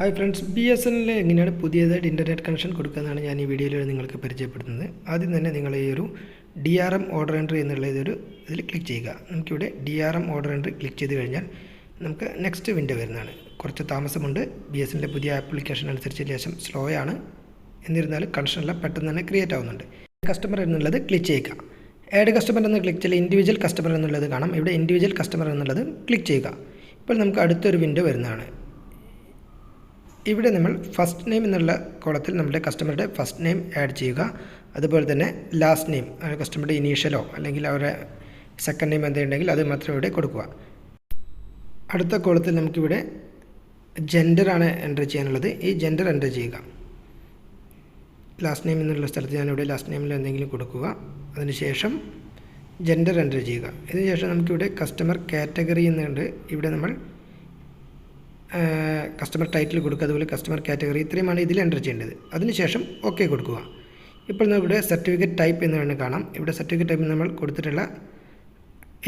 Hi friends B S N എല്ലിൽ എങ്ങനെയാണ് പുതിയതായിട്ട് ഇന്റർനെറ്റ് കണക്ഷൻ കൊടുക്കുന്നതാണ് ഞാൻ ഈ വീഡിയോയിൽ നിങ്ങൾക്ക് പരിചയപ്പെടുത്തുന്നത്. ആദ്യം തന്നെ നിങ്ങൾ ഈ ഒരു D R M order entry എന്നുള്ള ഇതൊരു ഇതിൽ ക്ലിക്ക് ചെയ്യുക. നമുക്കിവിടെ D R M order entry click ചെയ്ത് കഴിഞ്ഞാൽ നമുക്ക് നെക്സ്റ്റ് വിൻഡോ വരുന്നതാണ്. കുറച്ച് താമസമുണ്ട്. ബി എസ് എന്റെ പുതിയ ആപ്ലിക്കേഷൻ അനുസരിച്ച് ലേശം സ്ലോ ആണ്. എന്നിരുന്നാലും കണക്ഷനെല്ലാം പെട്ടെന്ന് തന്നെ ക്രിയേറ്റ് ആവുന്നുണ്ട്. കസ്റ്റമർ എന്നുള്ളത് ക്ലിക്ക് ചെയ്യുക. ആഡ് കസ്റ്റമർ എന്ന് ക്ലിക്ക് ചെയ്താൽ ഇൻഡിവിജ്വൽ കസ്റ്റമർ എന്നുള്ളത് കാണാം. ഇവിടെ ഇൻഡിവിജ്വൽ കസ്റ്റമർ എന്നുള്ളത് ക്ലിക്ക് ചെയ്യുക. ഇപ്പോൾ നമുക്ക് അടുത്തൊരു വിൻഡോ വരുന്നതാണ്. ഇവിടെ നമ്മൾ ഫസ്റ്റ് നെയിം എന്നുള്ള കോളത്തിൽ നമ്മുടെ കസ്റ്റമറുടെ ഫസ്റ്റ് നെയിം ആഡ് ചെയ്യുക. അതുപോലെ തന്നെ ലാസ്റ്റ് നെയിം കസ്റ്റമറുടെ ഇനീഷ്യലോ അല്ലെങ്കിൽ അവരുടെ സെക്കൻഡ് നെയിം എന്തെങ്കിലും അത് മാത്രം ഇവിടെ കൊടുക്കുക. അടുത്ത കോളത്തിൽ നമുക്കിവിടെ ജെൻഡറാണ് എന്റർ ചെയ്യാനുള്ളത്. ഈ ജെൻഡർ എന്റർ ചെയ്യുക. ലാസ്റ്റ് നെയിം എന്നുള്ള സ്ഥലത്ത് ഞാനിവിടെ ലാസ്റ്റ് നെയിമിൽ എന്തെങ്കിലും കൊടുക്കുക. അതിനുശേഷം ജെൻഡർ എന്റർ ചെയ്യുക. ഇതിനുശേഷം നമുക്കിവിടെ കസ്റ്റമർ കാറ്റഗറി എന്നുണ്ട്. ഇവിടെ നമ്മൾ കസ്റ്റമർ ടൈറ്റിൽ കൊടുക്കുക അതുപോലെ കസ്റ്റമർ കാറ്റഗറി ഇത്രയുമാണ് ഇതിൽ എന്റർ ചെയ്യേണ്ടത്. അതിനുശേഷം ഓക്കെ കൊടുക്കുക. ഇപ്പോൾ നമുക്കിവിടെ സർട്ടിഫിക്കറ്റ് ടൈപ്പ് എന്ന് വേണം കാണാം. ഇവിടെ സർട്ടിഫിക്കറ്റ് ടൈപ്പ് നമ്മൾ കൊടുത്തിട്ടുള്ള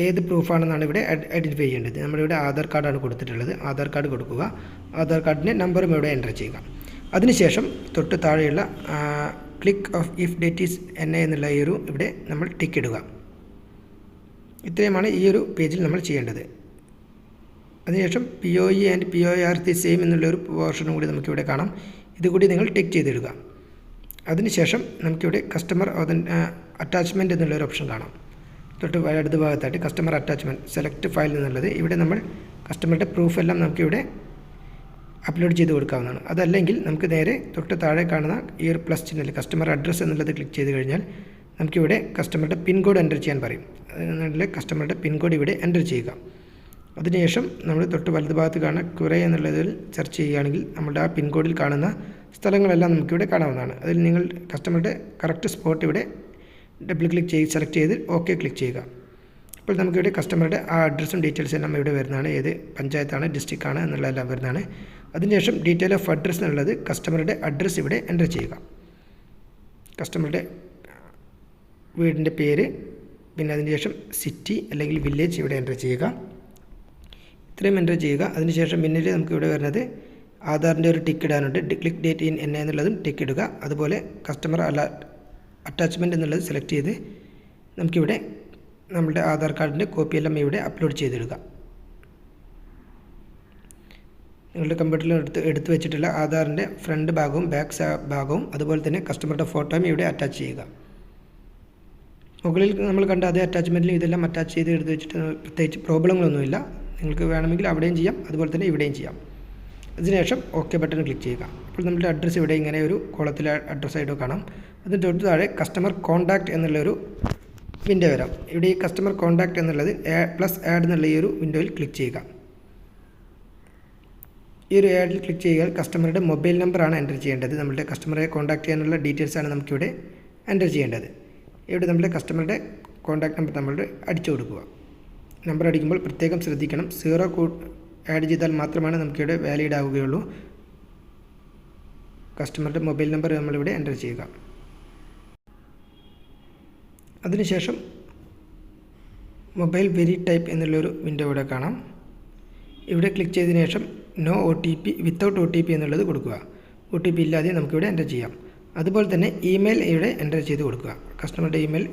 ഏത് പ്രൂഫാണെന്നാണ് ഇവിടെ ഐഡന്റിഫൈ ചെയ്യേണ്ടത്. നമ്മളിവിടെ ആധാർ കാർഡാണ് കൊടുത്തിട്ടുള്ളത്. ആധാർ കാർഡ് കൊടുക്കുക. ആധാർ കാർഡിന്റെ നമ്പറും ഇവിടെ എന്റർ ചെയ്യുക. അതിനുശേഷം തൊട്ട് താഴെയുള്ള click of if date is N എന്നുള്ള ഈ ഒരു ഇവിടെ നമ്മൾ ടിക്ക് ഇടുക. ഇത്രയുമാണ് ഈ ഒരു പേജിൽ നമ്മൾ ചെയ്യേണ്ടത്. അതിനുശേഷം P O E and P O R the same എന്നുള്ളൊരു പോർഷനും കൂടി നമുക്കിവിടെ കാണാം. ഇതുകൂടി നിങ്ങൾ ടിക്ക് ചെയ്തിടുക. അതിനുശേഷം നമുക്കിവിടെ കസ്റ്റമർ അറ്റാച്ച്മെന്റ് എന്നുള്ളൊരു ഓപ്ഷൻ കാണാം. തൊട്ട് അടുത്ത ഭാഗത്തായിട്ട് കസ്റ്റമർ അറ്റാച്ച്മെന്റ് സെലക്ട് ഫയൽ എന്നുള്ളത് ഇവിടെ നമ്മൾ കസ്റ്റമറുടെ പ്രൂഫ് എല്ലാം നമുക്കിവിടെ അപ്ലോഡ് ചെയ്ത് കൊടുക്കാവുന്നതാണ്. അതല്ലെങ്കിൽ നമുക്ക് നേരെ തൊട്ട് താഴെ കാണുന്ന ഈ ഒരു പ്ലസ് ചിഹ്നൽ കസ്റ്റമർ അഡ്രസ്സ് എന്നുള്ളത് ക്ലിക്ക് ചെയ്ത് കഴിഞ്ഞാൽ നമുക്കിവിടെ കസ്റ്റമറുടെ പിൻകോഡ് എന്റർ ചെയ്യാൻ പറയും. അതിനുള്ള കസ്റ്റമറുടെ പിൻകോഡ് ഇവിടെ എന്റർ ചെയ്യുക. അതിനുശേഷം നമ്മൾ തൊട്ട് വലത് ഭാഗത്ത് കാണുന്ന കുറെ എന്നുള്ളതിൽ സെർച്ച് ചെയ്യുകയാണെങ്കിൽ നമ്മുടെ ആ പിൻകോഡിൽ കാണുന്ന സ്ഥലങ്ങളെല്ലാം നമുക്കിവിടെ കാണാവുന്നതാണ്. അതിൽ നിങ്ങൾ കസ്റ്റമറുടെ കറക്റ്റ് സ്പോട്ട് ഇവിടെ ഡബിൾ ക്ലിക്ക് ചെയ്ത് സെലക്ട് ചെയ്ത് ഓക്കെ ക്ലിക്ക് ചെയ്യുക. അപ്പോൾ നമുക്കിവിടെ കസ്റ്റമറുടെ ആ അഡ്രസ്സും ഡീറ്റെയിൽസ് എല്ലാം ഇവിടെ വരുന്നതാണ്. ഏത് പഞ്ചായത്താണ് ഡിസ്ട്രിക്റ്റ് ആണ് എന്നുള്ളതെല്ലാം വരുന്നതാണ്. അതിനുശേഷം ഡീറ്റെയിൽ ഓഫ് അഡ്രസ്സ് എന്നുള്ളത് കസ്റ്റമറുടെ അഡ്രസ്സ് ഇവിടെ എന്റർ ചെയ്യുക. കസ്റ്റമറുടെ വീടിന്റെ പേര് പിന്നെ അതിനുശേഷം സിറ്റി അല്ലെങ്കിൽ വില്ലേജ് ഇവിടെ എന്റർ ചെയ്യുക. ഇത്രയും എന്റർ ചെയ്യുക. അതിനുശേഷം പിന്നിൽ നമുക്ക് ഇവിടെ വരുന്നത് ആധാറിന്റെ ഒരു ടിക്ക് ഇടാനുണ്ട്. ക്ലിക്ക് ഡേറ്റ് ഇൻ എന്നെ എന്നുള്ളതും ടിക്ക് ഇടുക. അതുപോലെ കസ്റ്റമർ അല്ല അറ്റാച്ച്മെന്റ് എന്നുള്ളത് സെലക്ട് ചെയ്ത് നമുക്കിവിടെ നമ്മുടെ ആധാർ കാർഡിന്റെ കോപ്പിയെല്ലാം ഇവിടെ അപ്ലോഡ് ചെയ്തിടുക നിങ്ങളുടെ കമ്പ്യൂട്ടറിൽ എടുത്ത് എടുത്തു വെച്ചിട്ടുള്ള ആധാറിന്റെ ഫ്രണ്ട് ഭാഗവും ബാക്ക് ഭാഗവും അതുപോലെ തന്നെ കസ്റ്റമറുടെ ഫോട്ടോയും ഇവിടെ അറ്റാച്ച് ചെയ്യുക. മുകളിൽ നമ്മൾ കണ്ട അതേ അറ്റാച്ച്മെന്റിലും ഇതെല്ലാം അറ്റാച്ച് ചെയ്ത് എടുത്ത് വെച്ചിട്ട് പ്രത്യേകിച്ച് പ്രോബ്ലങ്ങളൊന്നുമില്ല നിങ്ങൾക്ക് വേണമെങ്കിൽ അവിടെയും ചെയ്യാം അതുപോലെ തന്നെ ഇവിടെയും ചെയ്യാം. അതിനുശേഷം ഓക്കെ ബട്ടൺ ക്ലിക്ക് ചെയ്യുക. അപ്പോൾ നമ്മുടെ അഡ്രസ്സ് ഇവിടെ ഇങ്ങനെ ഒരു കോളത്തിൽ അഡ്രസ്സായിട്ട് കാണാം. അതിന് തൊട്ട് താഴെ കസ്റ്റമർ കോൺടാക്റ്റ് എന്നുള്ളൊരു വിൻഡോ വരാം. ഇവിടെ ഈ കസ്റ്റമർ കോൺടാക്റ്റ് എന്നുള്ളത് പ്ലസ് ആഡ് എന്നുള്ള ഈ ഒരു വിൻഡോയിൽ ക്ലിക്ക് ചെയ്യുക. ഈ ഒരു ആഡിൽ ക്ലിക്ക് ചെയ്താൽ കസ്റ്റമറുടെ മൊബൈൽ നമ്പറാണ് എന്റർ ചെയ്യേണ്ടത്. നമ്മുടെ കസ്റ്റമറെ കോൺടാക്ട് ചെയ്യാനുള്ള ഡീറ്റെയിൽസാണ് നമുക്കിവിടെ എന്റർ ചെയ്യേണ്ടത്. ഇവിടെ നമ്മുടെ കസ്റ്റമറുടെ കോൺടാക്ട് നമ്പർ നമ്മളുടെ അടിച്ചു കൊടുക്കുക. നമ്പർ അടിക്കുമ്പോൾ പ്രത്യേകം ശ്രദ്ധിക്കണം. സീറോ ആഡ് ചെയ്താൽ മാത്രമാണ് നമുക്കിവിടെ വാലിഡ് ആവുകയുള്ളൂ കസ്റ്റമറുടെ മൊബൈൽ നമ്പർ നമ്മളിവിടെ എന്റർ ചെയ്യുക. അതിനുശേഷം മൊബൈൽ വെരി ടൈപ്പ് എന്നുള്ളൊരു വിൻഡോ ഇവിടെ കാണാം. ഇവിടെ ക്ലിക്ക് ചെയ്തതിന് ശേഷം no O T P without O T P എന്നുള്ളത് കൊടുക്കുക. ഒ ടി പി ഇല്ലാതെ നമുക്കിവിടെ എന്റർ ചെയ്യാം. അതുപോലെ തന്നെ ഇമെയിൽ ഇവിടെ എന്റർ ചെയ്ത് കൊടുക്കുക. കസ്റ്റമറുടെ ഇമെയിൽ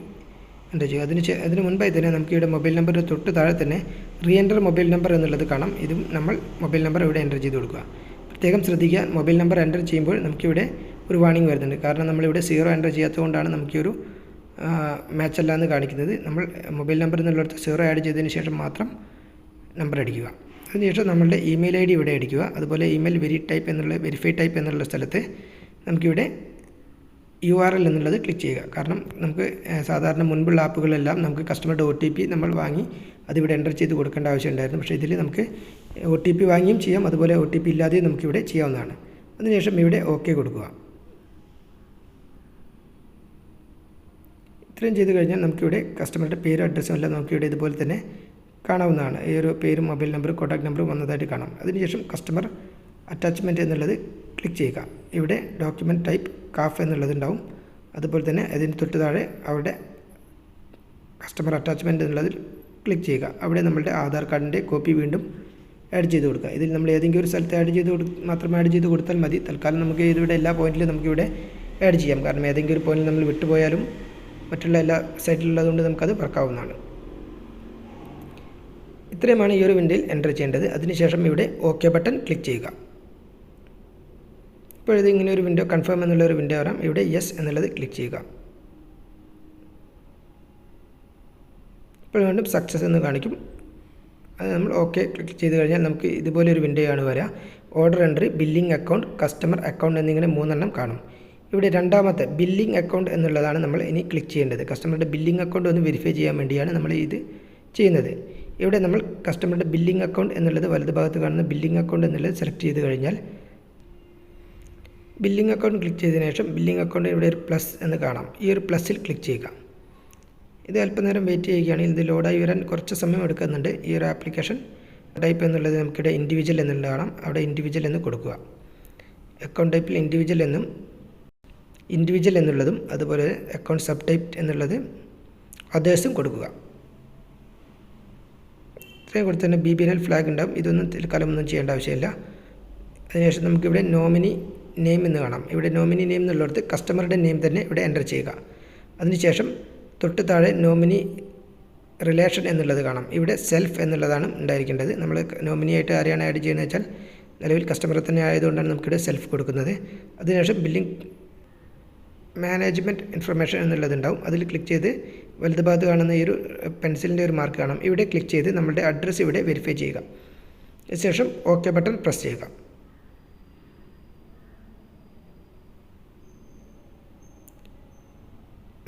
എന്റർ ചെയ്യുക അതിന് അതിന് മുൻപായി തന്നെ നമുക്ക് ഇവിടെ മൊബൈൽ നമ്പർ തൊട്ട് താഴെ തന്നെ റീ മൊബൈൽ നമ്പർ എന്നുള്ളത് കാണാം. ഇതും നമ്മൾ മൊബൈൽ നമ്പർ ഇവിടെ എന്റർ ചെയ്ത് കൊടുക്കുക. പ്രത്യേകം ശ്രദ്ധിക്കുക മൊബൈൽ നമ്പർ എന്റർ ചെയ്യുമ്പോൾ നമുക്കിവിടെ ഒരു വാണിംഗ് വരുന്നുണ്ട്. കാരണം നമ്മളിവിടെ സീറോ എന്റർ ചെയ്യാത്തതുകൊണ്ടാണ് നമുക്കൊരു മാച്ച് അല്ല എന്ന് കാണിക്കുന്നത്. നമ്മൾ മൊബൈൽ നമ്പർ എന്നുള്ളിടത്ത് സീറോ ആഡ് ചെയ്തതിന് ശേഷം മാത്രം നമ്പർ അടിക്കുക. അതിനുശേഷം നമ്മളുടെ ഇമെയിൽ ഐ ഡി ഇവിടെ അടിക്കുക. അതുപോലെ ഇമെയിൽ വെരി ടൈപ്പ് എന്നുള്ള വെരിഫൈ ടൈപ്പ് എന്നുള്ള സ്ഥലത്ത് നമുക്കിവിടെ യു ആർ എൽ എന്നുള്ളത് ക്ലിക്ക് ചെയ്യുക. കാരണം നമുക്ക് സാധാരണ മുൻപുള്ള ആപ്പുകളെല്ലാം നമുക്ക് കസ്റ്റമറുടെ ഒ ടി പി നമ്മൾ വാങ്ങി അതിവിടെ എന്റർ ചെയ്ത് കൊടുക്കേണ്ട ആവശ്യമുണ്ടായിരുന്നു. പക്ഷേ ഇതിൽ നമുക്ക് ഒ ടി പി വാങ്ങിയും ചെയ്യാം. അതുപോലെ ഒ ടി പി ഇല്ലാതെയും നമുക്കിവിടെ ചെയ്യാവുന്നതാണ്. അതിനുശേഷം ഇവിടെ ഓക്കെ കൊടുക്കുക. ഇത്രയും ചെയ്ത് കഴിഞ്ഞാൽ നമുക്കിവിടെ കസ്റ്റമറുടെ പേരും അഡ്രസ്സും എല്ലാം നമുക്കിവിടെ ഇതുപോലെ തന്നെ കാണാവുന്നതാണ്. ഈ ഒരു പേരും മൊബൈൽ നമ്പറും കോൺടാക്ട് നമ്പറും വന്നതായിട്ട് കാണാം. അതിനുശേഷം കസ്റ്റമർ അറ്റാച്ച്മെന്റ് എന്നുള്ളത് ക്ലിക്ക് ചെയ്യുക. ഇവിടെ ഡോക്യുമെന്റ് ടൈപ്പ് കാഫ് എന്നുള്ളതുണ്ടാവും. അതുപോലെ തന്നെ അതിന് തൊട്ട് താഴെ അവരുടെ കസ്റ്റമർ അറ്റാച്ച്മെന്റ് എന്നുള്ളതിൽ ക്ലിക്ക് ചെയ്യുക. അവിടെ നമ്മളുടെ ആധാർ കാർഡിന്റെ കോപ്പി വീണ്ടും ആഡ് ചെയ്ത് കൊടുക്കുക. ഇതിൽ നമ്മൾ ഏതെങ്കിലും ഒരു സ്ഥലത്ത് ആഡ് ചെയ്ത് മാത്രം ആഡ് ചെയ്ത് കൊടുത്താൽ മതി. തൽക്കാലം നമുക്ക് ഇതിവിടെ എല്ലാ പോയിന്റിലും നമുക്കിവിടെ ആഡ് ചെയ്യാം. കാരണം ഏതെങ്കിലും ഒരു പോയിന്റിൽ നമ്മൾ വിട്ടുപോയാലും മറ്റുള്ള എല്ലാ സൈറ്റിലുള്ളതുകൊണ്ട് നമുക്കത് വർക്കാവുന്നതാണ് ഇത്രയുമാണ് ഈ ഒരു വിൻഡോയിൽ എന്റർ ചെയ്യേണ്ടത്. അതിനുശേഷം ഇവിടെ ഓക്കെ ബട്ടൺ ക്ലിക്ക് ചെയ്യുക. ഇപ്പോഴത് ഇങ്ങനെ ഒരു വിൻഡോ കൺഫേം എന്നുള്ള ഒരു വിൻഡോ വരാം ഇവിടെ യെസ് എന്നുള്ളത് ക്ലിക്ക് ചെയ്യുക. ഇപ്പോൾ വീണ്ടും സക്സസ് എന്ന് കാണിക്കും. അത് നമ്മൾ ഓക്കെ ക്ലിക്ക് ചെയ്ത് കഴിഞ്ഞാൽ നമുക്ക് ഇതുപോലെ ഒരു വിൻഡോ ആണ് വരിക order entry billing account customer account എന്നിങ്ങനെ മൂന്നെണ്ണം കാണും. ഇവിടെ രണ്ടാമത്തെ ബില്ലിംഗ് അക്കൗണ്ട് എന്നുള്ളതാണ് നമ്മൾ ഇനി ക്ലിക്ക് ചെയ്യേണ്ടത്. കസ്റ്റമറുടെ ബില്ലിംഗ് അക്കൗണ്ട് ഒന്ന് വെരിഫൈ ചെയ്യാൻ വേണ്ടിയാണ് നമ്മൾ ഇത് ചെയ്യുന്നത്. ഇവിടെ നമ്മൾ കസ്റ്റമറുടെ ബില്ലിംഗ് അക്കൗണ്ട് എന്നുള്ളത് വലതുഭാഗത്ത് കാണുന്ന ബില്ലിംഗ് അക്കൗണ്ട് എന്നുള്ളത് സെലക്ട് ചെയ്ത് കഴിഞ്ഞാൽ ബില്ലിംഗ് അക്കൗണ്ട് ക്ലിക്ക് ചെയ്തതിനു ശേഷം ബില്ലിംഗ് അക്കൗണ്ട് ഇവിടെ ഒരു പ്ലസ് എന്ന് കാണാം. ഈ ഒരു പ്ലസ്സിൽ ക്ലിക്ക് ചെയ്യുക. ഇത് അല്പനേരം വെയിറ്റ് ചെയ്യുകയാണെങ്കിൽ ഇത് ലോഡായി വരാൻ കുറച്ച് സമയം എടുക്കുന്നുണ്ട്. ഈ ഒരു ആപ്ലിക്കേഷൻ ടൈപ്പ് എന്നുള്ളത് നമുക്കിവിടെ ഇൻഡിവിജ്വൽ എന്നുള്ളത് കാണാം. അവിടെ ഇൻഡിവിജ്വൽ എന്ന് കൊടുക്കുക. അക്കൗണ്ട് ടൈപ്പിൽ ഇൻഡിവിജ്വൽ എന്നും ഇൻഡിവിജ്വൽ എന്നുള്ളതും അതുപോലെ അക്കൗണ്ട് സബ് ടൈപ്പ് എന്നുള്ളത് അതേഴ്സും കൊടുക്കുക. ഇത്രയും കൊടുത്ത് തന്നെ B B N L flag ഉണ്ടാവും. ഇതൊന്നും തൽക്കാലം ഒന്നും ചെയ്യേണ്ട ആവശ്യമില്ല. അതിനുശേഷം നമുക്കിവിടെ നോമിനി നെയിം എന്ന് കാണാം. ഇവിടെ നോമിനി നെയിം എന്നുള്ളിടത്ത് കസ്റ്റമറുടെ നെയിം തന്നെ ഇവിടെ എന്റർ ചെയ്യുക. അതിനുശേഷം തൊട്ട് താഴെ നോമിനി റിലേഷൻ എന്നുള്ളത് കാണാം. ഇവിടെ സെൽഫ് എന്നുള്ളതാണ് ഉണ്ടായിരിക്കേണ്ടത്. നമ്മൾ നോമിനിയായിട്ട് ആരെയാണ് ആഡ് ചെയ്യുന്നത് വെച്ചാൽ നിലവിൽ കസ്റ്റമർ തന്നെ ആയതുകൊണ്ടാണ് നമുക്കിവിടെ സെൽഫ് കൊടുക്കുന്നത്. അതിനുശേഷം ബില്ലിംഗ് മാനേജ്മെന്റ് ഇൻഫർമേഷൻ എന്നുള്ളതുണ്ടാവും അതിൽ ക്ലിക്ക് ചെയ്ത് വലുത് ഭാഗത്ത് കാണുന്ന ഈ ഒരു പെൻസിലിന്റെ ഒരു മാർക്ക് കാണാം. ഇവിടെ ക്ലിക്ക് ചെയ്ത് നമ്മളുടെ അഡ്രസ്സ് ഇവിടെ വെരിഫൈ ചെയ്യുക. അതിനുശേഷം ഓക്കെ ബട്ടൺ പ്രസ് ചെയ്യുക.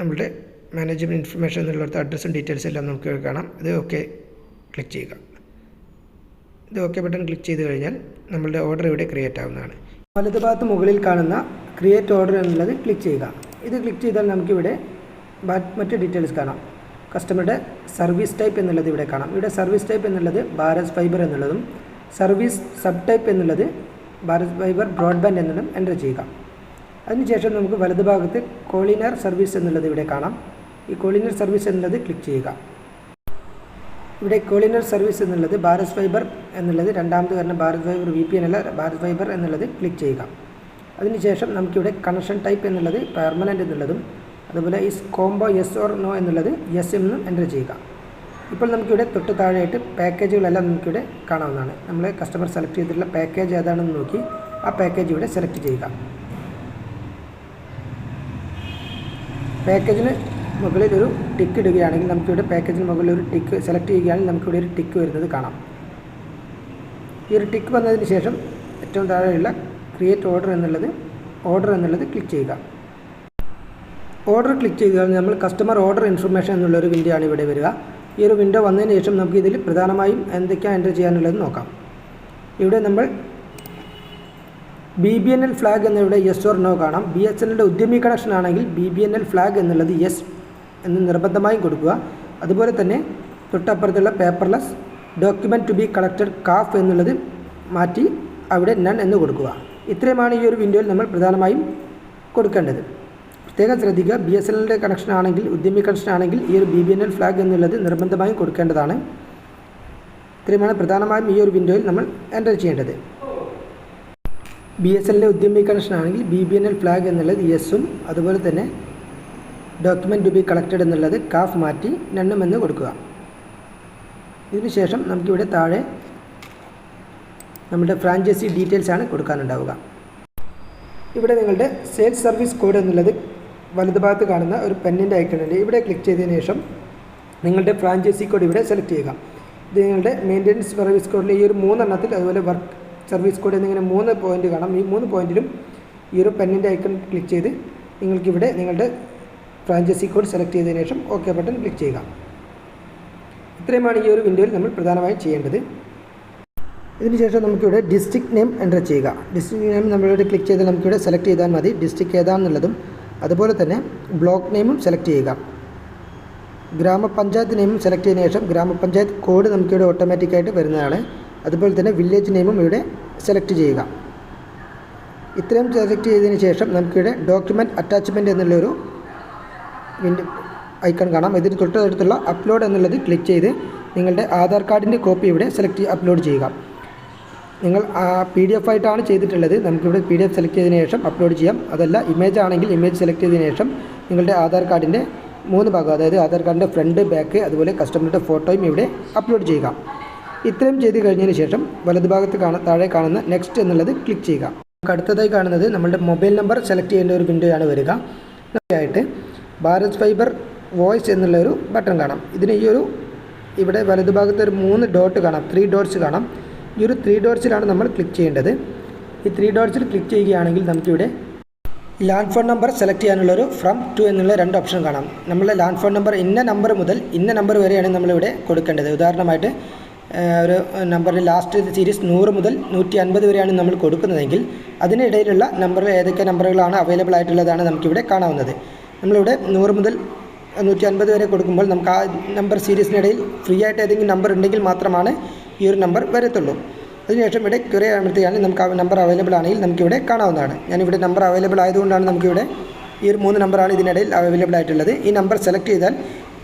നമ്മളുടെ മാനേജ്മെന്റ് ഇൻഫർമേഷൻ എന്നുള്ളിടത്ത് അഡ്രസ്സും ഡീറ്റെയിൽസും എല്ലാം നമുക്ക് കാണാം. ഇത് ഓക്കെ ക്ലിക്ക് ചെയ്യുക. ഇത് ഓക്കെ ബട്ടൺ ക്ലിക്ക് ചെയ്ത് കഴിഞ്ഞാൽ നമ്മളുടെ ഓർഡർ ഇവിടെ ക്രിയേറ്റ് ആവുന്നതാണ്. വലത് ഭാഗത്ത് മുകളിൽ കാണുന്ന ക്രിയേറ്റ് ഓർഡർ എന്നുള്ളത് ക്ലിക്ക് ചെയ്യുക. ഇത് ക്ലിക്ക് ചെയ്താൽ നമുക്കിവിടെ മറ്റ് ഡീറ്റെയിൽസ് കാണാം. കസ്റ്റമറുടെ സർവീസ് ടൈപ്പ് എന്നുള്ളത് ഇവിടെ കാണാം. ഇവിടെ സർവീസ് ടൈപ്പ് എന്നുള്ളത് ഭാരത് ഫൈബർ എന്നുള്ളതും സർവീസ് സബ് ടൈപ്പ് എന്നുള്ളത് ഭാരത് ഫൈബർ ബ്രോഡ്ബാൻഡ് എന്നുള്ളതും എന്റർ ചെയ്യുക. അതിനുശേഷം നമുക്ക് വലതുഭാഗത്ത് കോളിനർ സർവീസ് എന്നുള്ളത് ഇവിടെ കാണാം. ഈ കോളിനർ സർവീസ് എന്നുള്ളത് ക്ലിക്ക് ചെയ്യുക. ഇവിടെ കോളിനർ സർവീസ് എന്നുള്ളത് ഭാരത് ഫൈബർ എന്നുള്ളത് രണ്ടാമത് വരുന്ന Bharat fiber V P N അല്ല ഭാരത് ഫൈബർ എന്നുള്ളത് ക്ലിക്ക് ചെയ്യുക. അതിനുശേഷം നമുക്കിവിടെ കണക്ഷൻ ടൈപ്പ് എന്നുള്ളത് പെർമനന്റ് എന്നുള്ളതും അതുപോലെ ഈ കോംബോ യെസ് ഓർ നോ എന്നുള്ളത് യെസ് എന്നും എന്റർ ചെയ്യുക. ഇപ്പോൾ നമുക്കിവിടെ തൊട്ട് താഴെയായിട്ട് പാക്കേജുകളെല്ലാം നമുക്കിവിടെ കാണാവുന്നതാണ്. നമ്മൾ കസ്റ്റമർ സെലക്ട് ചെയ്തിട്ടുള്ള പാക്കേജ് ഏതാണെന്ന് നോക്കി ആ പാക്കേജ് ഇവിടെ സെലക്ട് ചെയ്യുക. പാക്കേജിന് മുകളിൽ ഒരു ടിക്ക് ഇടുകയാണെങ്കിൽ നമുക്കിവിടെ പാക്കേജിന് മുകളിൽ ഒരു ടിക്ക് സെലക്ട് ചെയ്യുകയാണെങ്കിൽ നമുക്കിവിടെ ഒരു ടിക്ക് വരുന്നത് കാണാം. ഈ ഒരു ടിക്ക് വന്നതിന് ശേഷം ഏറ്റവും താഴെയുള്ള ക്രിയേറ്റ് ഓർഡർ എന്നുള്ളത് ഓർഡർ എന്നുള്ളത് ക്ലിക്ക് ചെയ്യുക. ഓർഡർ ക്ലിക്ക് ചെയ്താൽ നമ്മൾ കസ്റ്റമർ ഓർഡർ ഇൻഫർമേഷൻ എന്നുള്ളൊരു വിൻഡോ ആണ് ഇവിടെ വരിക. ഈ ഒരു വിൻഡോ വന്നതിന് ശേഷം നമുക്ക് ഇതിൽ പ്രധാനമായും എന്തൊക്കെയാണ് എന്റർ ചെയ്യാനുള്ളത് നോക്കാം. ഇവിടെ നമ്മൾ B B N L flag എന്നിവിടെ യെസ് ഓർ നോ കാണാം. ബി എസ് എൻ എല്ലിന്റെ ഉദ്യമി കണക്ഷൻ ആണെങ്കിൽ B B N L flag എന്നുള്ളത് യെസ് എന്ന് നിർബന്ധമായും കൊടുക്കുക. അതുപോലെ തന്നെ തൊട്ടപ്പുറത്തുള്ള paperless document to be collected CAF എന്നുള്ളത് മാറ്റി അവിടെ നൺ എന്ന് കൊടുക്കുക. ഇത്രയുമാണ് ഈ ഒരു വിൻഡോയിൽ നമ്മൾ പ്രധാനമായും കൊടുക്കേണ്ടത്. പ്രത്യേകം ശ്രദ്ധിക്കുക ബി എസ് എൻ എല്ലിന്റെ കണക്ഷൻ ആണെങ്കിൽ ഉദ്യമി കണക്ഷൻ ആണെങ്കിൽ ഈ ഒരു B B N L flag എന്നുള്ളത് നിർബന്ധമായും കൊടുക്കേണ്ടതാണ്. ഇത്രയുമാണ് പ്രധാനമായും ഈ ഒരു വിൻഡോയിൽ നമ്മൾ എന്റർ ചെയ്യേണ്ടത്. ബി എസ് എല്ലിന്റെ ഉദ്യമി കണക്ഷൻ ആണെങ്കിൽ B B N L flag എന്നുള്ളത് യെസും അതുപോലെ തന്നെ ഡോക്യുമെന്റ് ടു ബി കളക്റ്റഡ് എന്നുള്ളത് കാഫ് മാറ്റി നണ്ണും എന്ന് കൊടുക്കുക. ഇതിനുശേഷം നമുക്കിവിടെ താഴെ നമ്മുടെ ഫ്രാഞ്ചൈസി ഡീറ്റെയിൽസ് ആണ് കൊടുക്കാനുണ്ടാവുക. ഇവിടെ നിങ്ങളുടെ സെയിൽസ് സർവീസ് കോഡ് എന്നുള്ളത് വലതുഭാഗത്ത് കാണുന്ന ഒരു പെന്നിന്റെ ഐക്കണുണ്ട് ഇവിടെ ക്ലിക്ക് ചെയ്തതിന് ശേഷം നിങ്ങളുടെ ഫ്രാഞ്ചൈസി കോഡ് ഇവിടെ സെലക്ട് ചെയ്യുക. ഇത് നിങ്ങളുടെ മെയിന്റെനൻസ് സർവീസ് കോഡിൽ ഈ ഒരു മൂന്നെണ്ണത്തിൽ അതുപോലെ വർക്ക് സർവീസ് കോഡ് എന്നിങ്ങനെ മൂന്ന് പോയിന്റ് കാണാം. ഈ മൂന്ന് പോയിന്റിലും ഈ ഒരു പെന്നിന്റെ ഐക്കൺ ക്ലിക്ക് ചെയ്ത് നിങ്ങൾക്കിവിടെ നിങ്ങളുടെ ഫ്രാഞ്ചൈസി കോഡ് സെലക്ട് ചെയ്തതിന് ശേഷം ഓക്കെ ബട്ടൺ ക്ലിക്ക് ചെയ്യുക. ഇത്രയുമാണ് ഈ ഒരു വിൻഡോയിൽ നമ്മൾ പ്രധാനമായും ചെയ്യേണ്ടത്. ഇതിനുശേഷം നമുക്കിവിടെ ഡിസ്ട്രിക്ട് നെയിം എന്റർ ചെയ്യുക. ഡിസ്ട്രിക്ട് നെയിം നമ്മളിവിടെ ക്ലിക്ക് ചെയ്ത് നമുക്കിവിടെ സെലക്ട് ചെയ്താൽ മതി. ഡിസ്ട്രിക്ട് ഏതാണെന്നുള്ളതും അതുപോലെ തന്നെ ബ്ലോക്ക് നെയിമും സെലക്ട് ചെയ്യുക. ഗ്രാമപഞ്ചായത്ത് നെയിമും സെലക്ട് ചെയ്തതിന് ശേഷം ഗ്രാമപഞ്ചായത്ത് കോഡ് നമുക്കിവിടെ ഓട്ടോമാറ്റിക്കായിട്ട് വരുന്നതാണ്. അതുപോലെ തന്നെ വില്ലേജ് നെയിമും ഇവിടെ സെലക്ട് ചെയ്യുക. ഇത്രയും സെലക്ട് ചെയ്തതിന് ശേഷം നമുക്കിവിടെ ഡോക്യുമെന്റ് അറ്റാച്ച്മെന്റ് എന്നുള്ളൊരു ഐക്കൺ കാണാം. ഇതിന് തൊട്ടടുത്തുള്ള അപ്ലോഡ് എന്നുള്ളത് ക്ലിക്ക് ചെയ്ത് നിങ്ങളുടെ ആധാർ കാർഡിന്റെ കോപ്പി ഇവിടെ സെലക്ട് അപ്ലോഡ് ചെയ്യുക. നിങ്ങൾ പി ഡി എഫ് ആയിട്ടാണ് ചെയ്തിട്ടുള്ളത്. നമുക്കിവിടെ പി ഡി എഫ് സെലക്ട് ചെയ്തതിന് ശേഷം അപ്ലോഡ് ചെയ്യാം. അതല്ല ഇമേജ് ആണെങ്കിൽ ഇമേജ് സെലക്ട് ചെയ്തതിന് ശേഷം നിങ്ങളുടെ ആധാർ കാർഡിന്റെ മൂന്ന് ഭാഗം അതായത് ആധാർ കാർഡിന്റെ ഫ്രണ്ട് ബാക്ക് അതുപോലെ കസ്റ്റമറുടെ ഫോട്ടോയും ഇവിടെ അപ്ലോഡ് ചെയ്യുക. ഇത്രയും ചെയ്ത് കഴിഞ്ഞതിന് ശേഷം വലതുഭാഗത്ത് കാണ താഴെ കാണുന്ന നെക്സ്റ്റ് എന്നുള്ളത് ക്ലിക്ക് ചെയ്യുക. നമുക്ക് അടുത്തതായി കാണുന്നത് നമ്മുടെ മൊബൈൽ നമ്പർ സെലക്ട് ചെയ്യേണ്ട ഒരു വിൻഡോ ആണ് വരിക. ആയിട്ട് ഭാരത് ഫൈബർ വോയിസ് എന്നുള്ള ഒരു ബട്ടൺ കാണാം. ഇതിന് ഈ ഒരു ഇവിടെ വലതുഭാഗത്ത് ഒരു മൂന്ന് ഡോട്ട് കാണാം. ത്രീ ഡോട്ട്സ് കാണാം. ഈ ഒരു ത്രീ ഡോട്ട്സിലാണ് നമ്മൾ ക്ലിക്ക് ചെയ്യേണ്ടത്. ഈ ത്രീ ഡോട്ട്സിൽ ക്ലിക്ക് ചെയ്യുകയാണെങ്കിൽ നമുക്കിവിടെ ലാൻഡ് ഫോൺ നമ്പർ സെലക്ട് ചെയ്യാനുള്ളൊരു ഫ്രം ടു എന്നുള്ള രണ്ട് ഓപ്ഷൻ കാണാം. നമ്മളെ ലാൻഡ് ഫോൺ നമ്പർ ഇന്ന നമ്പർ മുതൽ ഇന്ന നമ്പർ വരെയാണ് നമ്മളിവിടെ കൊടുക്കേണ്ടത്. ഉദാഹരണമായിട്ട് ഒരു നമ്പറിൽ ലാസ്റ്റ് സീരീസ് നൂറ് മുതൽ നൂറ്റി അൻപത് വരെയാണ് നമ്മൾ കൊടുക്കുന്നതെങ്കിൽ അതിനിടയിലുള്ള നമ്പറിൽ ഏതൊക്കെ നമ്പറുകളാണ് അവൈലബിൾ ആയിട്ടുള്ളതാണ് നമുക്കിവിടെ കാണാവുന്നത്. നമ്മളിവിടെ നൂറ് മുതൽ നൂറ്റി അൻപത് വരെ കൊടുക്കുമ്പോൾ നമുക്ക് ആ നമ്പർ സീരീസിനിടയിൽ ഫ്രീ ആയിട്ട് ഏതെങ്കിലും നമ്പർ ഉണ്ടെങ്കിൽ മാത്രമാണ് ഈ ഒരു നമ്പർ വരത്തുള്ളൂ. അതിനുശേഷം ഇവിടെ കുറേ അമർത്തിയാണ് നമുക്ക് ആ നമ്പർ അവൈലബിൾ ആണെങ്കിൽ നമുക്കിവിടെ കാണാവുന്നതാണ്. ഞാനിവിടെ നമ്പർ അവൈലബിൾ ആയതുകൊണ്ടാണ് നമുക്കിവിടെ ഈ ഒരു മൂന്ന് നമ്പറാണ് ഇതിനിടയിൽ അവൈലബിൾ ആയിട്ടുള്ളത്. ഈ നമ്പർ സെലക്ട് ചെയ്താൽ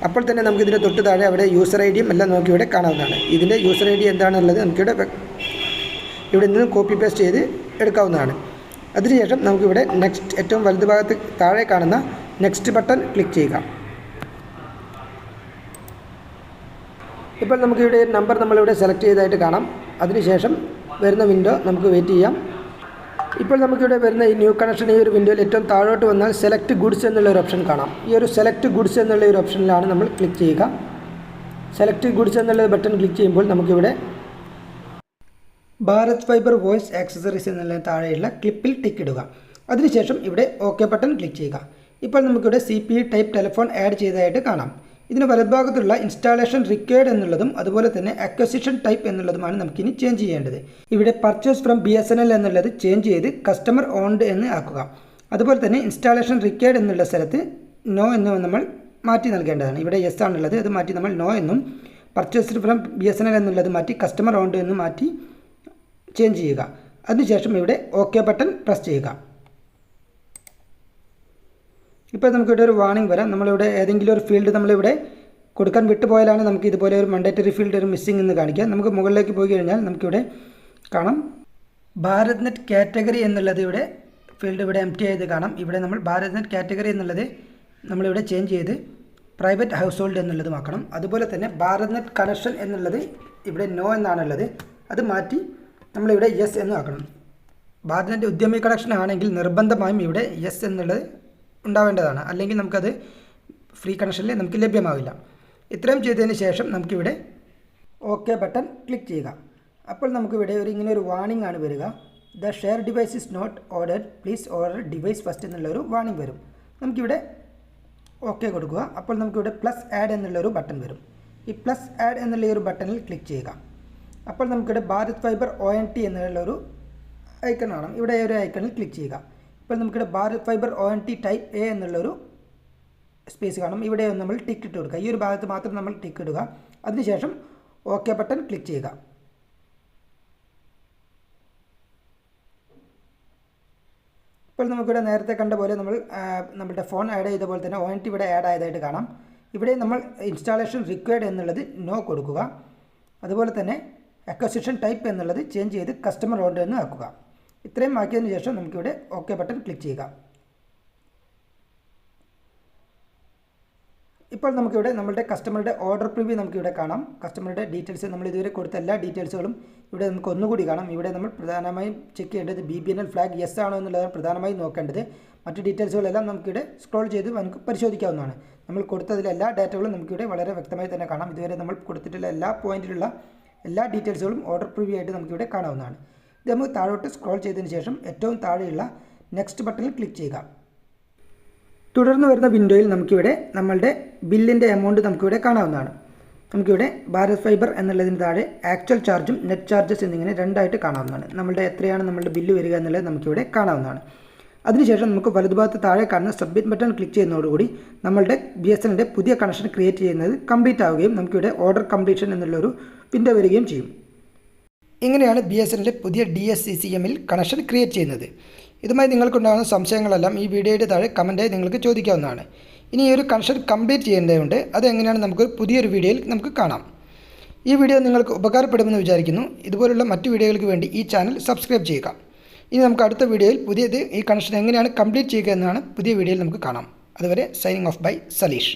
അപ്പോൾ തന്നെ നമുക്ക് ഇതിന്റെ തൊട്ട് താഴെ അവിടെ യൂസർ ഐ ഡിയും എല്ലാം നോക്കി ഇവിടെ കാണാവുന്നതാണ്. ഇതിന്റെ യൂസർ ഐ ഡി എന്താണെന്നുള്ളത് നമുക്കിവിടെ ഇവിടെ നിന്നും കോപ്പി പേസ്റ്റ് ചെയ്ത് എടുക്കാവുന്നതാണ്. അതിനുശേഷം നമുക്കിവിടെ നെക്സ്റ്റ് ഏറ്റവും വലതുഭാഗത്ത് താഴെ കാണുന്ന നെക്സ്റ്റ് ബട്ടൺ ക്ലിക്ക് ചെയ്യുക. ഇപ്പോൾ നമുക്കിവിടെ നമ്പർ നമ്മളിവിടെ സെലക്ട് ചെയ്തതായിട്ട് കാണാം. അതിനുശേഷം വരുന്ന വിൻഡോ നമുക്ക് വെയിറ്റ് ചെയ്യാം. ഇപ്പോൾ നമുക്കിവിടെ വരുന്ന ഈ ന്യൂ കണക്ഷൻ ഈ ഒരു വിൻഡോയിൽ ഏറ്റവും താഴോട്ട് വന്നാൽ സെലക്ട് ഗുഡ്സ് എന്നുള്ള ഒരു ഓപ്ഷൻ കാണാം. ഈ ഒരു സെലക്ട് ഗുഡ്സ് എന്നുള്ള ഒരു ഓപ്ഷനിലാണ് നമ്മൾ ക്ലിക്ക് ചെയ്യുക. സെലക്ട് ഗുഡ്സ് എന്നുള്ള ബട്ടൺ ക്ലിക്ക് ചെയ്യുമ്പോൾ നമുക്കിവിടെ ഭാരത് ഫൈബർ വോയിസ് ആക്സസറീസ് എന്നുള്ള താഴെയുള്ള ക്ലിപ്പിൽ ടിക്ക് ഇടുക. അതിനുശേഷം ഇവിടെ ഓക്കെ ബട്ടൺ ക്ലിക്ക് ചെയ്യുക. ഇപ്പോൾ നമുക്കിവിടെ C P type telephone add ചെയ്തതായിട്ട് കാണാം. ഇതിന് വലത്ഭാഗത്തുള്ള ഇൻസ്റ്റാളേഷൻ റിക്വയർഡ് എന്നുള്ളതും അതുപോലെ തന്നെ അക്വസിഷൻ ടൈപ്പ് എന്നുള്ളതുമാണ് നമുക്കിനി ചേഞ്ച് ചെയ്യേണ്ടത്. ഇവിടെ purchase from B S N L എന്നുള്ളത് ചേഞ്ച് ചെയ്ത് കസ്റ്റമർ ഓൺഡ് എന്ന് ആക്കുക. അതുപോലെ തന്നെ ഇൻസ്റ്റാളേഷൻ റിക്വയർഡ് എന്നുള്ള സ്ഥലത്ത് നോ എന്ന് നമ്മൾ മാറ്റി നൽകേണ്ടതാണ്. ഇവിടെ യെസ് ആണുള്ളത് അത് മാറ്റി നമ്മൾ നോ എന്നും purchased from B S N L എന്നുള്ളത് മാറ്റി കസ്റ്റമർ ഓൺഡ് എന്ന് മാറ്റി ചേഞ്ച് ചെയ്യുക. അതിനുശേഷം ഇവിടെ ഓക്കെ ബട്ടൺ പ്രസ് ചെയ്യുക. ഇപ്പോൾ നമുക്കിവിടെ ഒരു വാണിംഗ് വരാം. നമ്മളിവിടെ ഏതെങ്കിലും ഒരു ഫീൽഡ് നമ്മളിവിടെ കൊടുക്കാൻ വിട്ടുപോയാലാണ് നമുക്ക് ഇതുപോലെ ഒരു മണ്ടേറ്ററി ഫീൽഡ് ഒരു മിസ്സിംഗ് എന്ന് കാണിക്കാം. നമുക്ക് മുകളിലേക്ക് പോയി കഴിഞ്ഞാൽ നമുക്കിവിടെ കാണാം. ഭാരത് നെറ്റ് കാറ്റഗറി എന്നുള്ളത് ഇവിടെ ഫീൽഡ് ഇവിടെ എം ടി ആയത് കാണാം. ഇവിടെ നമ്മൾ ഭാരത് നെറ്റ് കാറ്റഗറി എന്നുള്ളത് നമ്മളിവിടെ ചേഞ്ച് ചെയ്ത് പ്രൈവറ്റ് ഹൗസ് ഹോൾഡ് എന്നുള്ളത് ആക്കണം. അതുപോലെ തന്നെ ഭാരത് നെറ്റ് കണക്ഷൻ എന്നുള്ളത് ഇവിടെ നോ എന്നാണുള്ളത്. അത് മാറ്റി നമ്മളിവിടെ യെസ് എന്ന് ആക്കണം. ഭാരത് നെറ്റ് ഉദ്യമി കണക്ഷൻ ആണെങ്കിൽ നിർബന്ധമായും ഇവിടെ യെസ് എന്നുള്ളത് ഉണ്ടാവേണ്ടതാണ്. അല്ലെങ്കിൽ നമുക്കത് ഫ്രീ കണക്ഷനിൽ നമുക്ക് ലഭ്യമാവില്ല. ഇത്രയും ചെയ്തതിന് ശേഷം നമുക്കിവിടെ ഓക്കെ ബട്ടൺ ക്ലിക്ക് ചെയ്യുക. അപ്പോൾ നമുക്കിവിടെ ഒരു ഇങ്ങനെ ഒരു വാണിംഗ് ആണ് വരിക. The share device is not order please order device first എന്നുള്ളൊരു വാണിംഗ് വരും. നമുക്കിവിടെ ഓക്കെ കൊടുക്കുക. അപ്പോൾ നമുക്കിവിടെ പ്ലസ് ആഡ് എന്നുള്ളൊരു ബട്ടൺ വരും. ഈ പ്ലസ് ആഡ് എന്നുള്ള ഈ ഒരു ബട്ടണിൽ ക്ലിക്ക് ചെയ്യുക. അപ്പോൾ നമുക്കിവിടെ Bharat fiber O N T എന്നുള്ളൊരു ഐക്കൺ കാണാം. ഇവിടെ ഒരു ഐക്കണിൽ ക്ലിക്ക് ചെയ്യുക. ഇപ്പോൾ നമുക്കിവിടെ Bharat fiber O N T type A എന്നുള്ളൊരു സ്പേസ് കാണും. ഇവിടെ നമ്മൾ ടിക്ക് ഇട്ട് കൊടുക്കുക. ഈ ഒരു ഭാഗത്ത് മാത്രം നമ്മൾ ടിക്ക് ഇടുക. അതിനുശേഷം ഓക്കെ ബട്ടൺ ക്ലിക്ക് ചെയ്യുക. ഇപ്പോൾ നമുക്കിവിടെ നേരത്തെ കണ്ട പോലെ നമ്മൾ നമ്മുടെ ഫോൺ ആഡ് ചെയ്ത പോലെ തന്നെ ഒ എൻ ടി ഇവിടെ ആഡ് ആയതായിട്ട് കാണാം. ഇവിടെ നമ്മൾ ഇൻസ്റ്റാളേഷൻ റിക്വയർഡ് എന്നുള്ളത് നോ കൊടുക്കുക. അതുപോലെ തന്നെ അക്വസിഷൻ ടൈപ്പ് എന്നുള്ളത് ചേഞ്ച് ചെയ്ത് കസ്റ്റമർ ഓർഡർ എന്ന് ആക്കുക. ഇത്രയും ആക്കിയതിന് ശേഷം നമുക്കിവിടെ ഓക്കെ ബട്ടൺ ക്ലിക്ക് ചെയ്യുക. ഇപ്പോൾ നമുക്കിവിടെ നമ്മുടെ കസ്റ്റമറുടെ ഓർഡർ പ്രിവ്യൂ നമുക്കിവിടെ കാണാം. കസ്റ്റമറുടെ ഡീറ്റെയിൽസ് നമ്മൾ ഇതുവരെ കൊടുത്ത എല്ലാ ഡീറ്റെയിൽസുകളും ഇവിടെ നമുക്ക് ഒന്നുകൂടി കാണാം. ഇവിടെ നമ്മൾ പ്രധാനമായും ചെക്ക് ചെയ്യേണ്ടത് B B N L flag yes ആണോ എന്നുള്ളതാണ് പ്രധാനമായും നോക്കേണ്ടത്. മറ്റ് ഡീറ്റെയിൽസുകളെല്ലാം നമുക്കിവിടെ സ്ക്രോൾ ചെയ്ത് നമുക്ക് പരിശോധിക്കാവുന്നതാണ്. നമ്മൾ കൊടുത്തതിലെ എല്ലാ ഡാറ്റകളും നമുക്കിവിടെ വളരെ വ്യക്തമായി തന്നെ കാണാം. ഇതുവരെ നമ്മൾ കൊടുത്തിട്ടുള്ള എല്ലാ പോയിന്റിലുള്ള എല്ലാ ഡീറ്റെയിൽസുകളും ഓർഡർ പ്രിവ്യൂ ആയിട്ട് നമുക്കിവിടെ കാണാവുന്നതാണ്. ഇത് നമുക്ക് താഴോട്ട് സ്ക്രോൾ ചെയ്തതിന് ശേഷം ഏറ്റവും താഴെയുള്ള നെക്സ്റ്റ് ബട്ടണിൽ ക്ലിക്ക് ചെയ്യുക. തുടർന്ന് വരുന്ന വിൻഡോയിൽ നമുക്കിവിടെ നമ്മളുടെ ബില്ലിന്റെ എമൗണ്ട് നമുക്കിവിടെ കാണാവുന്നതാണ്. നമുക്കിവിടെ ഭാരത് ഫൈബർ എന്നുള്ളതിന് താഴെ ആക്ച്വൽ ചാർജും നെറ്റ് ചാർജസ് എന്നിങ്ങനെ രണ്ടായിട്ട് കാണാവുന്നതാണ്. നമ്മളുടെ എത്രയാണ് നമ്മളുടെ ബില്ല് വരിക എന്നുള്ളത് നമുക്കിവിടെ കാണാവുന്നതാണ്. അതിനുശേഷം നമുക്ക് വലതുഭാഗത്ത് താഴെ കാണുന്ന സബ്മിറ്റ് ബട്ടൺ ക്ലിക്ക് ചെയ്യുന്നതോടുകൂടി നമ്മളുടെ ബി എസ് എല്ലിന്റെ പുതിയ കണക്ഷൻ ക്രിയേറ്റ് ചെയ്യുന്നത് കംപ്ലീറ്റ് ആവുകയും നമുക്കിവിടെ ഓർഡർ കംപ്ലീഷൻ എന്നുള്ളൊരു വിൻഡോ വരികയും ചെയ്യും. ഇങ്ങനെയാണ് ബി എസ് എന്റെ പുതിയ ഡി എസ് സി സി എമ്മിൽ കണക്ഷൻ ക്രിയേറ്റ് ചെയ്യുന്നത്. ഇതുമായി നിങ്ങൾക്കുണ്ടാകുന്ന സംശയങ്ങളെല്ലാം ഈ വീഡിയോയുടെ താഴെ കമന്റായി നിങ്ങൾക്ക് ചോദിക്കാവുന്നതാണ്. ഇനി ഈ ഒരു കണക്ഷൻ കംപ്ലീറ്റ് ചെയ്യേണ്ടതുണ്ട്. അതെങ്ങനെയാണ് നമുക്ക് പുതിയൊരു വീഡിയോയിൽ നമുക്ക് കാണാം. ഈ വീഡിയോ നിങ്ങൾക്ക് ഉപകാരപ്പെടുമെന്ന് വിചാരിക്കുന്നു. ഇതുപോലുള്ള മറ്റു വീഡിയോകൾക്ക് വേണ്ടി ഈ ചാനൽ സബ്സ്ക്രൈബ് ചെയ്യുക. ഇനി നമുക്ക് അടുത്ത വീഡിയോയിൽ പുതിയത് ഈ കണക്ഷൻ എങ്ങനെയാണ് കംപ്ലീറ്റ് ചെയ്യുക എന്നാണ് പുതിയ വീഡിയോയിൽ നമുക്ക് കാണാം. അതുവരെ സൈനിങ് ഓഫ് ബൈ സലീഷ്